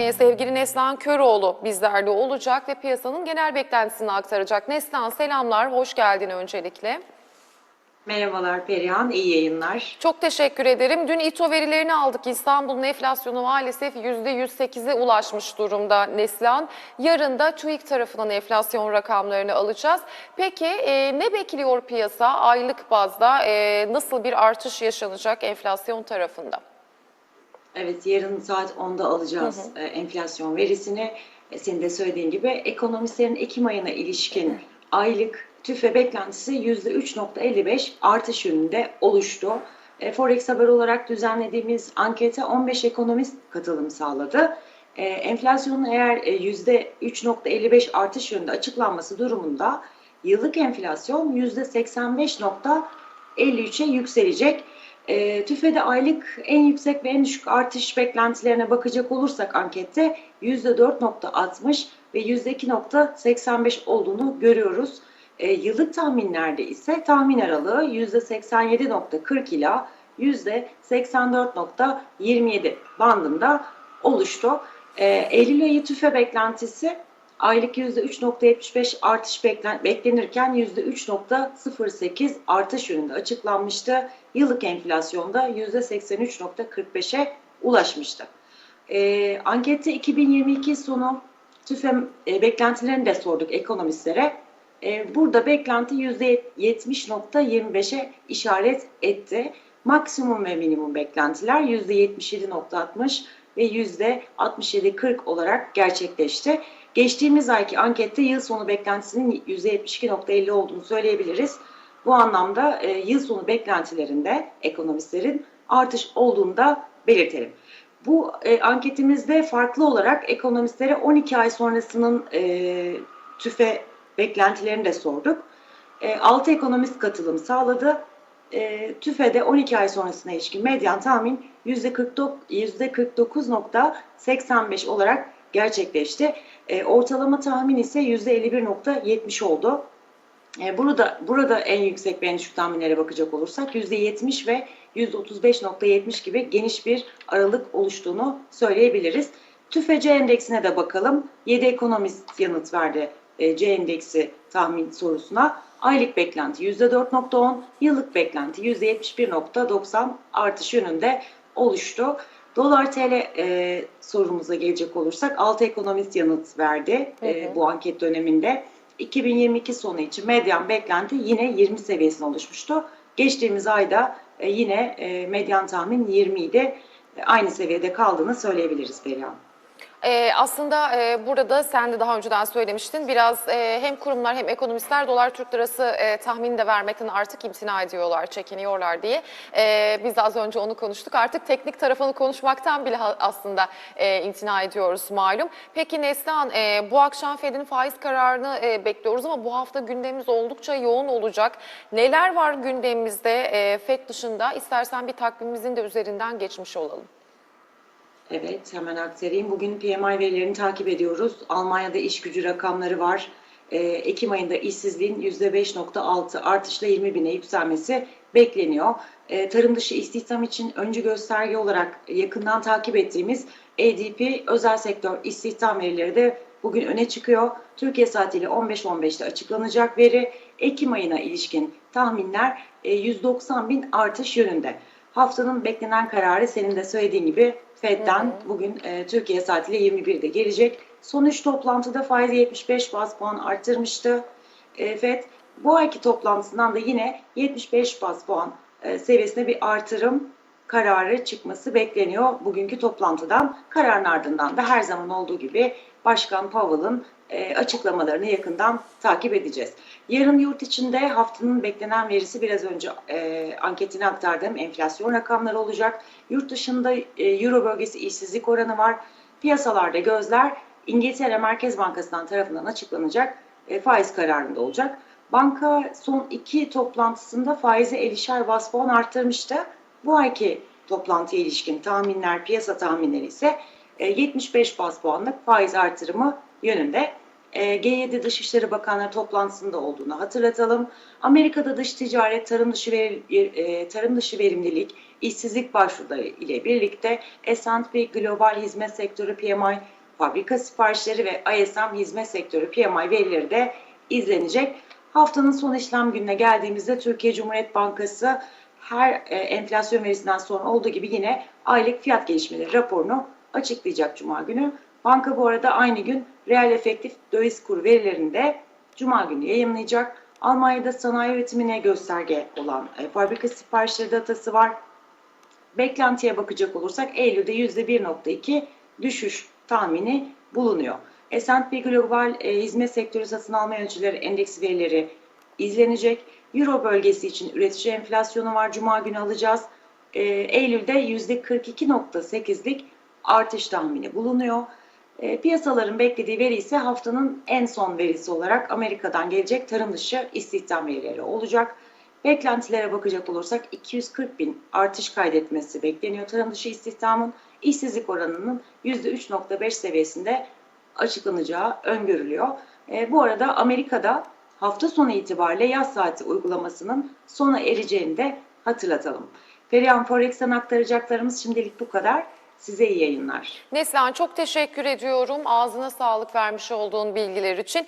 Ee, Sevgili Neslihan Köroğlu bizlerle olacak ve piyasanın genel beklentisini aktaracak. Neslihan selamlar, hoş geldin öncelikle. Merhabalar Perihan, iyi yayınlar. Çok teşekkür ederim. Dün İTO verilerini aldık. İstanbul'un enflasyonu maalesef %108'e ulaşmış durumda Neslihan. Yarın da TÜİK tarafından enflasyon rakamlarını alacağız. Peki e, ne bekliyor piyasa aylık bazda? E, nasıl bir artış yaşanacak enflasyon tarafında? Evet, yarın saat 10'da alacağız e, enflasyon verisini. E, senin de söylediğin gibi ekonomistlerin Ekim ayına ilişkin aylık tüfe beklentisi %3.55 artış yönünde oluştu. E, Forex haber olarak düzenlediğimiz ankete 15 ekonomist katılım sağladı. E, enflasyonun eğer e, %3.55 artış yönünde açıklanması durumunda yıllık enflasyon %85.53'e yükselecek. E, TÜFE'de aylık en yüksek ve en düşük artış beklentilerine bakacak olursak ankette %4.60 ve %2.85 olduğunu görüyoruz. E, yıllık tahminlerde ise tahmin aralığı %87.40 ila %84.27 bandında oluştu. E, Eylül ayı tüfe beklentisi aylık %3.75 artış beklen- beklenirken %3.08 artış yönünde açıklanmıştı. Yıllık enflasyonda %83.45'e ulaşmıştı. E, ankette 2022 sonu tüfe e, beklentilerini de sorduk ekonomistlere. E, burada beklenti %70.25'e işaret etti. Maksimum ve minimum beklentiler %77.60 ve %67.40 olarak gerçekleşti. Geçtiğimiz ayki ankette yıl sonu beklentisinin %72.50 olduğunu söyleyebiliriz. Bu anlamda e, yıl sonu beklentilerinde ekonomistlerin artış olduğunu da belirtelim. Bu e, anketimizde farklı olarak ekonomistlere 12 ay sonrasının e, tüfe beklentilerini de sorduk. E, 6 ekonomist katılım sağladı. E, TÜFE'de 12 ay sonrasına ilişkin medyan tahmin %49.85 olarak gerçekleşti. E, ortalama tahmin ise %51.70 oldu. E, burada burada en yüksek ve en düşük tahminlere bakacak olursak %70 ve %35.70 gibi geniş bir aralık oluştuğunu söyleyebiliriz. TÜFE-C endeksine de bakalım. 7 ekonomist yanıt verdi e, C endeksi tahmin sorusuna. Aylık beklenti %4.10, yıllık beklenti %71.90 artış yönünde oluştu. Dolar TL e, sorumuza gelecek olursak 6 ekonomist yanıt verdi e, Hı bu anket döneminde. 2022 sonu için medyan beklenti yine 20 seviyesine oluşmuştu. Geçtiğimiz ayda e, yine e, medyan tahmin 20 idi. E, aynı seviyede kaldığını söyleyebiliriz Perihan. Ee, aslında e, burada sen de daha önceden söylemiştin. Biraz e, hem kurumlar hem ekonomistler dolar Türk lirası e, tahmini de vermekten artık imtina ediyorlar, çekiniyorlar diye. E, biz de az önce onu konuştuk. Artık teknik tarafını konuşmaktan bile aslında e, imtina ediyoruz malum. Peki Neslihan e, bu akşam Fed'in faiz kararını e, bekliyoruz ama bu hafta gündemimiz oldukça yoğun olacak. Neler var gündemimizde e, Fed dışında? İstersen bir takvimimizin de üzerinden geçmiş olalım. Evet, hemen aktarayım. Bugün PMI verilerini takip ediyoruz. Almanya'da iş gücü rakamları var. Ee, Ekim ayında işsizliğin %5.6 artışla 20 bine yükselmesi bekleniyor. Ee, tarım dışı istihdam için öncü gösterge olarak yakından takip ettiğimiz ADP özel sektör istihdam verileri de bugün öne çıkıyor. Türkiye saatiyle 15.15'te açıklanacak veri. Ekim ayına ilişkin tahminler e, 190 bin artış yönünde. Haftanın beklenen kararı senin de söylediğin gibi Fed'den bugün e, Türkiye saatiyle 21'de gelecek. Son 3 toplantıda faizi 75 bas puan arttırmıştı. E, Fed bu ayki toplantısından da yine 75 bas puan e, seviyesine bir artırım kararı çıkması bekleniyor bugünkü toplantıdan. Kararın ardından da her zaman olduğu gibi Başkan Powell'ın e, açıklamalarını yakından takip edeceğiz. Yarın yurt içinde haftanın beklenen verisi biraz önce e, anketine aktardığım enflasyon rakamları olacak. Yurt dışında e, Euro bölgesi işsizlik oranı var. Piyasalarda gözler İngiltere Merkez Bankası'ndan tarafından açıklanacak e, faiz kararında olacak. Banka son iki toplantısında faizi 50'şer bas puan arttırmıştı. Bu ayki toplantıya ilişkin tahminler, piyasa tahminleri ise 75 bas puanlık faiz artırımı yönünde. e, G7 Dışişleri Bakanları toplantısında olduğunu hatırlatalım. Amerika'da dış ticaret, tarım dışı, ver- e, tarım dışı verimlilik, işsizlik başvuruları ile birlikte S&P Global Hizmet Sektörü PMI, fabrika siparişleri ve ISM Hizmet Sektörü PMI verileri de izlenecek. Haftanın son işlem gününe geldiğimizde Türkiye Cumhuriyet Bankası her e, enflasyon verisinden sonra olduğu gibi yine aylık fiyat gelişmeleri raporunu açıklayacak Cuma günü. Banka bu arada aynı gün reel efektif döviz kur verilerini de Cuma günü yayınlayacak. Almanya'da sanayi üretimine gösterge olan e, fabrika siparişleri datası var. Beklentiye bakacak olursak Eylül'de %1.2 düşüş tahmini bulunuyor. S&P Global e, Hizmet Sektörü Satın Alma Yöneticileri Endeksi verileri izlenecek. Euro bölgesi için üretici enflasyonu var. Cuma günü alacağız. E, Eylül'de %42.8'lik artış tahmini bulunuyor. E, piyasaların beklediği veri ise haftanın en son verisi olarak Amerika'dan gelecek tarım dışı istihdam verileri olacak. Beklentilere bakacak olursak 240 bin artış kaydetmesi bekleniyor tarım dışı istihdamın. işsizlik oranının %3.5 seviyesinde açıklanacağı öngörülüyor. E, bu arada Amerika'da hafta sonu itibariyle yaz saati uygulamasının sona ereceğini de hatırlatalım. Perihan Forex'ten aktaracaklarımız şimdilik bu kadar. Size iyi yayınlar. Neslihan çok teşekkür ediyorum. Ağzına sağlık vermiş olduğun bilgiler için.